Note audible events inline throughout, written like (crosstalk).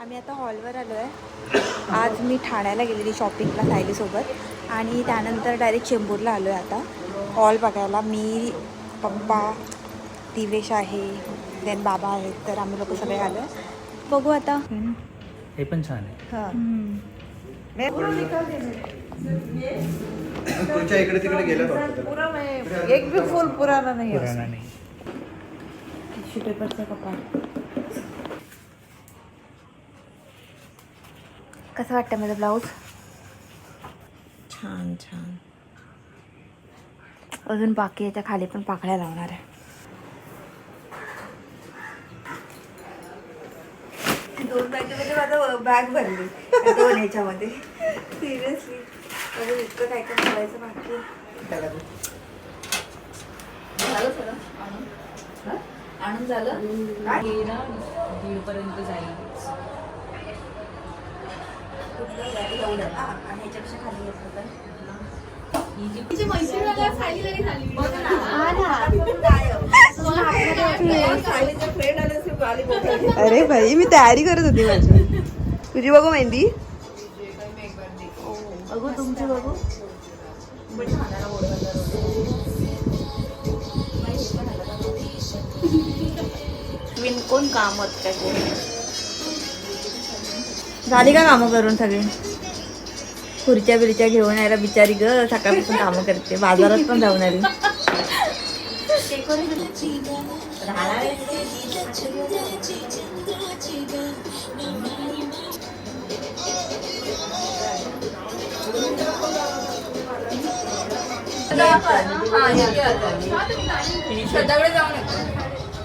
आम्ही आता हॉलवर आलो आहे आज मी ठाण्याला गेलेली शॉपिंगला सायलीसोबत. आणि त्यानंतर डायरेक्ट चेंबूरला आलो आहे आता. हॉल बघायला. मी पप्पा दिवेश आहे देन बाबा आहेत तर आम्ही लोक सगळे आलो आहे बघू आता. हे पण छान आहे. हां. तुमच्या इकडे तिकडे गेलं फक्त एक भी फूल पुराना नहीं है पुराणा नाही. टिश्यू पेपरचा कपाट कसं वाटतं माझं ब्लाऊज? छान छान. अजून बाकी याच्या खाली पण पाकळ्या लावणार आहे. दोन बॅगेमध्ये माझं बॅग भरली. दोन ह्याच्यामध्ये सिरियसली अजून इतकं काय काय करायचं बाकी आहे. झालं सगळं? आणून? आणून झालं? ना जाईल कुठलं bag एवढं? हा, आणि ह्याच्यापेक्षा खाली घेतलं तर? ही जी हा ना. अरे भाई मी तयारी करत होती माझी. तुझी बघू मेहंदी? बघू तुमची बघू. विणकोण काम होत काय झाली का कामं करून सगळी खुर्च्या बिरच्या घेऊन यायला बिचारी ग सकाळपासून कामं करते बाजारात पण जाऊन आली जाऊन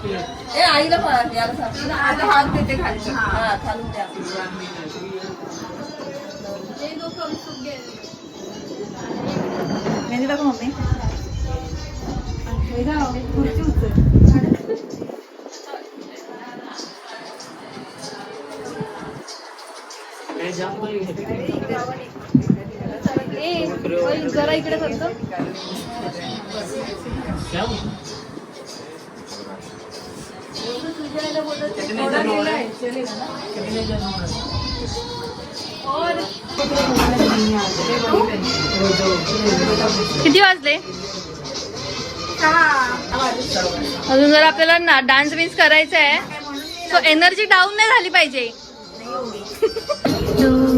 येतो ए आईला पण याला सांग. आता हात देते खाली. हा. खालून द्या. मेहंदी दाखव मम्मी. जरा इकडे करतो. किती वाजले? अजून जर आपल्याला ना डान्स बिन्स करायचा आहे सो एनर्जी डाऊन नाही झाली पाहिजे. (laughs)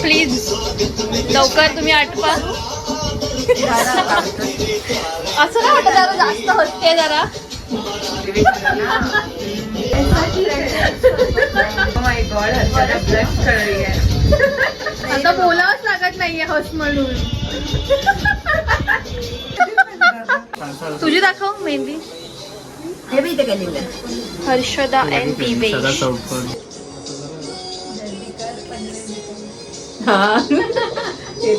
प्लीज लवकर तुम्ही आठवा. असं नाही वाटत जरा जास्त हसते जरा. आता बोलावंच लागत नाहीये हस म्हणून. तुझी दाखव मेहंदी. हे मी इथे केलेलं आहे हर्षदा एन पी सदा चौकड ते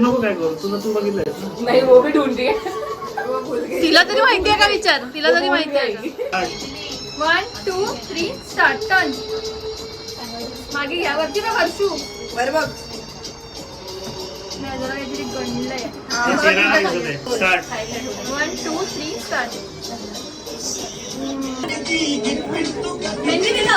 नको काय करू तुला तू बघितलंय. नाही वो भी ढूंढ रही तिला तरी माहिती आहे का विचार? तिला तरी माहिती आहे one two three start turn मागे घ्या वरती ना हर्षू. बरं बघ. नाही, जरा काहीतरी गणलंय. Start one two three start mehndi दिला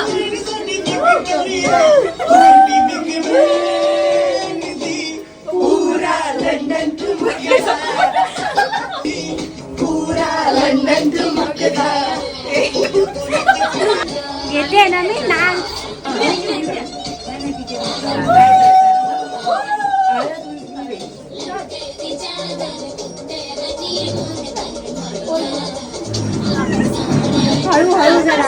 घेते ना मी ना हळू हळू जरा.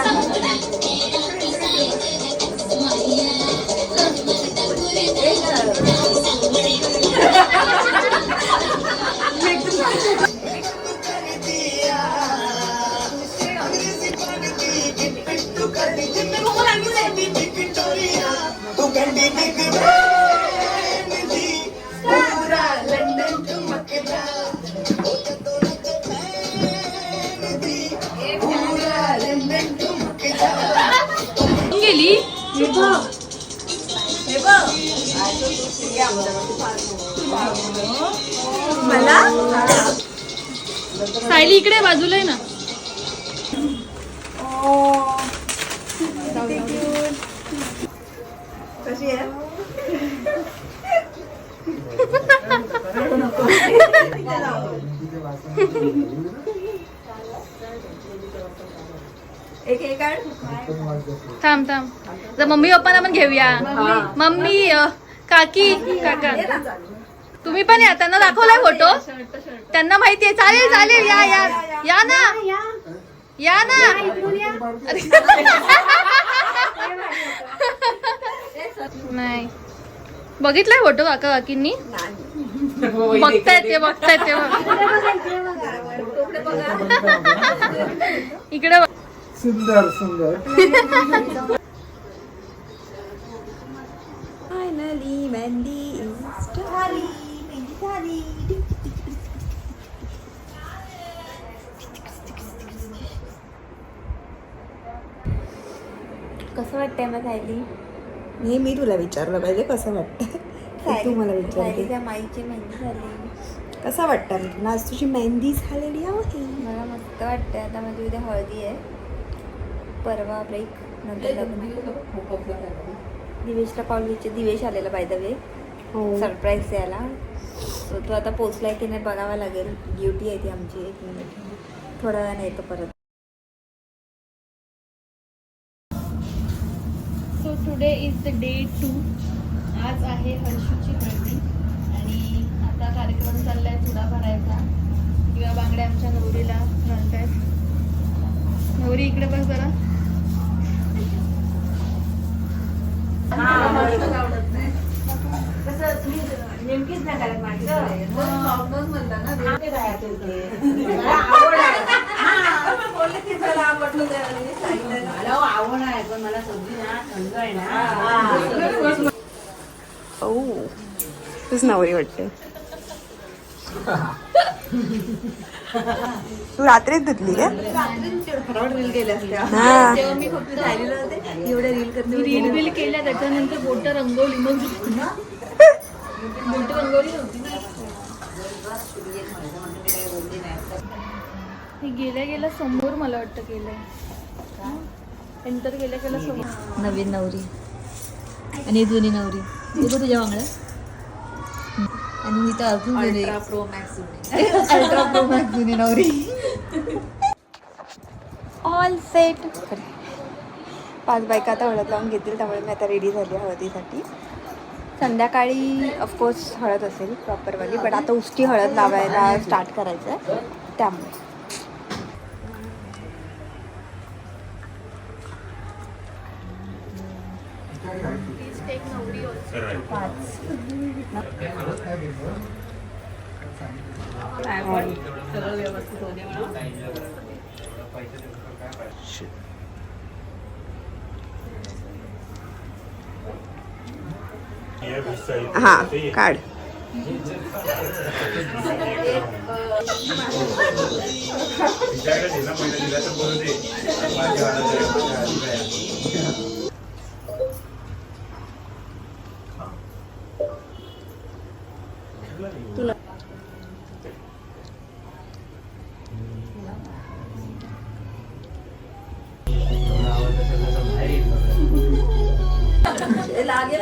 तू इकडे बाजूला आहे ना. कशी आहे थांब. थांब मम्मी पप्पांना पण घेऊया. मम्मी काकी काका. तुम्ही पण या त्यांना दाखवलाय फोटो त्यांना माहितीये चालेल चालेल या या या. ना. या ना. (laughs) नाही. बघितलाय फोटो काका काकींनी? बघतायत ते बघतायत ते. इकडे बघ. सुंदर सुंदर. फायनली मेहंदी झाली मेहंदी झाली. कसं वाटतंय मग सायली? हे मी तुला विचारलं पाहिजे कसं वाटतं तू मला विचारते सायलीच्या माईची मेहंदी झाली. कसा वाटतं मी तुला? आज तुझी मेहंदी झालेली आहे मला मस्त वाटतंय. आता माझी उद्या हळदी आहे. परवा ब्रेक नंतर लग्न. दिवेशला कॉल दिवेश आलेला बाय द वे हो. सरप्राईज द्यायला सो तो आता पोचलाय की नाही बघावा लागेल. ड्युटी आहे ती आमची एक मिनिट थोड्या वेळाने येतो परत. So today is the day to आज आहे हर्षूची हळदी आणि आता कार्यक्रम चाललाय चुडा भरायचा. किंवा बांगड्या आमच्या नवरीला घालतायत नवरी इकडे बघ जरा. ओ तूच नवरी वाटते. तू रात्रीच धुतली का? रील केल्या असत्या. हा. तेव्हा मी फक्त राहिलेलं होते एवढ्या रील करते रील बिल केल्या त्याच्यानंतर बोट रंगवली. मग बोट रंगवली नव्हती ना हे गेल्या गेल्या समोर मला वाटतं केलंय एंटर गेल्या गेल्या समोर. नवीन नवरी. आणि जुनी नवरी. तू तुझ्या बांगड्या आणि मी तर अजून जुनी pro max ultra pro max जुनी नवरी. ऑल सेट पाच बायका आता हळद लावून घेतील त्यामुळे मी आता रेडी झाली हळदीसाठी. संध्याकाळी ऑफकोर्स हळद असेल प्रॉपरवाली बट आता उष्टी हळद लावायला स्टार्ट करायचं आहे त्यामुळे हां काढ. तुला (laughs) लागेल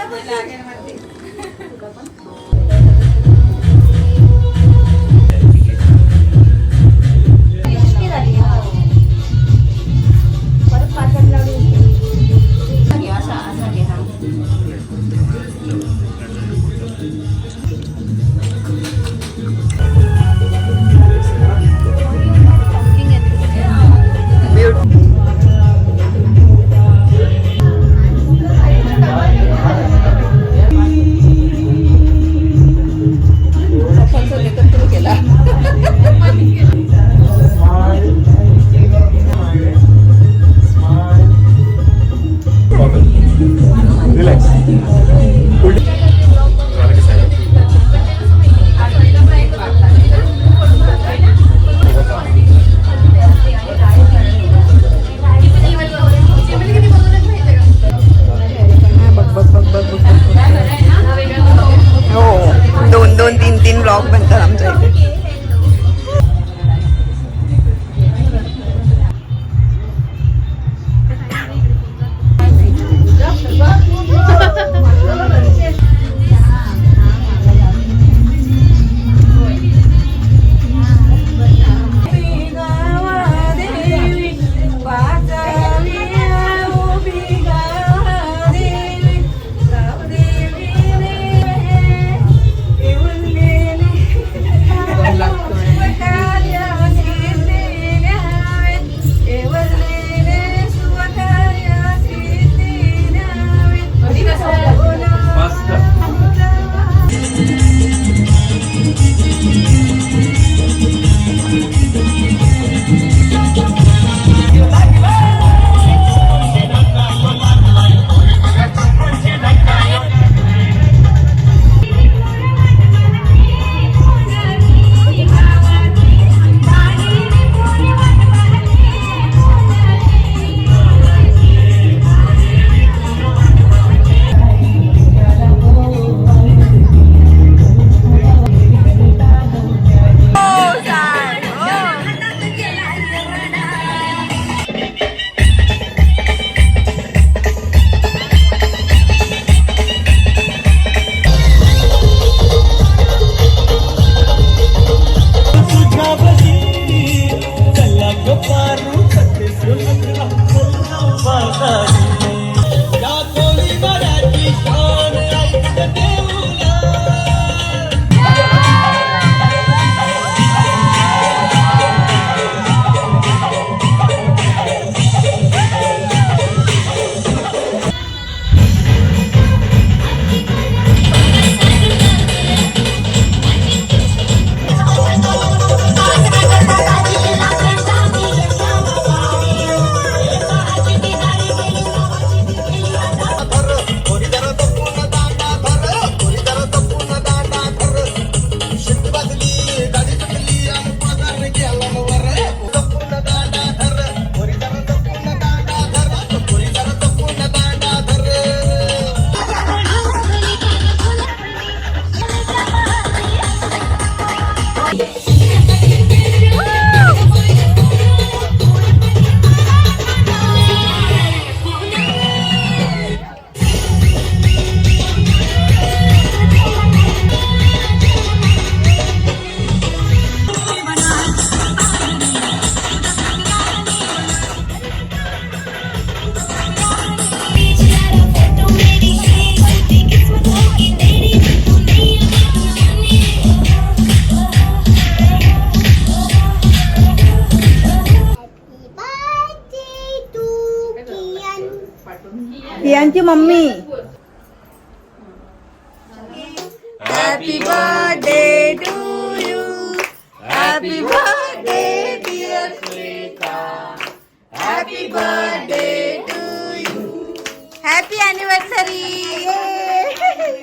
हॅपी अॅनिव्हर्सरी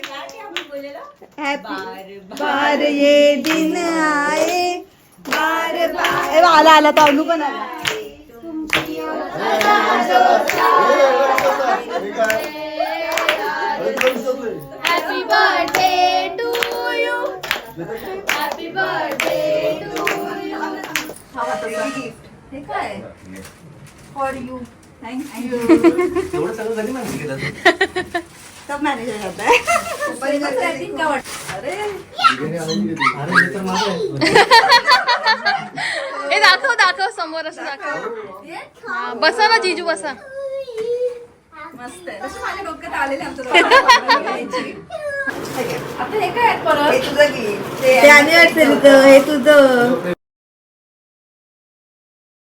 हॅपी बार ये दिन आए बार बार ए, आला आला तावलू पण आला happy birthday to you happy birthday to you हे काय? फॉर यू थँक्यू एवढं सगळं कधी माहिती मॅनेज (laughs) हो दाखव दाखव समोर असं दाखव. हा, बसा ना जिजू बसा. मस्त माझ्या डोक्यात आलेले आमचं दोघांची. (laughs) आता हे काय परत? हे तुझं. हे तुझं.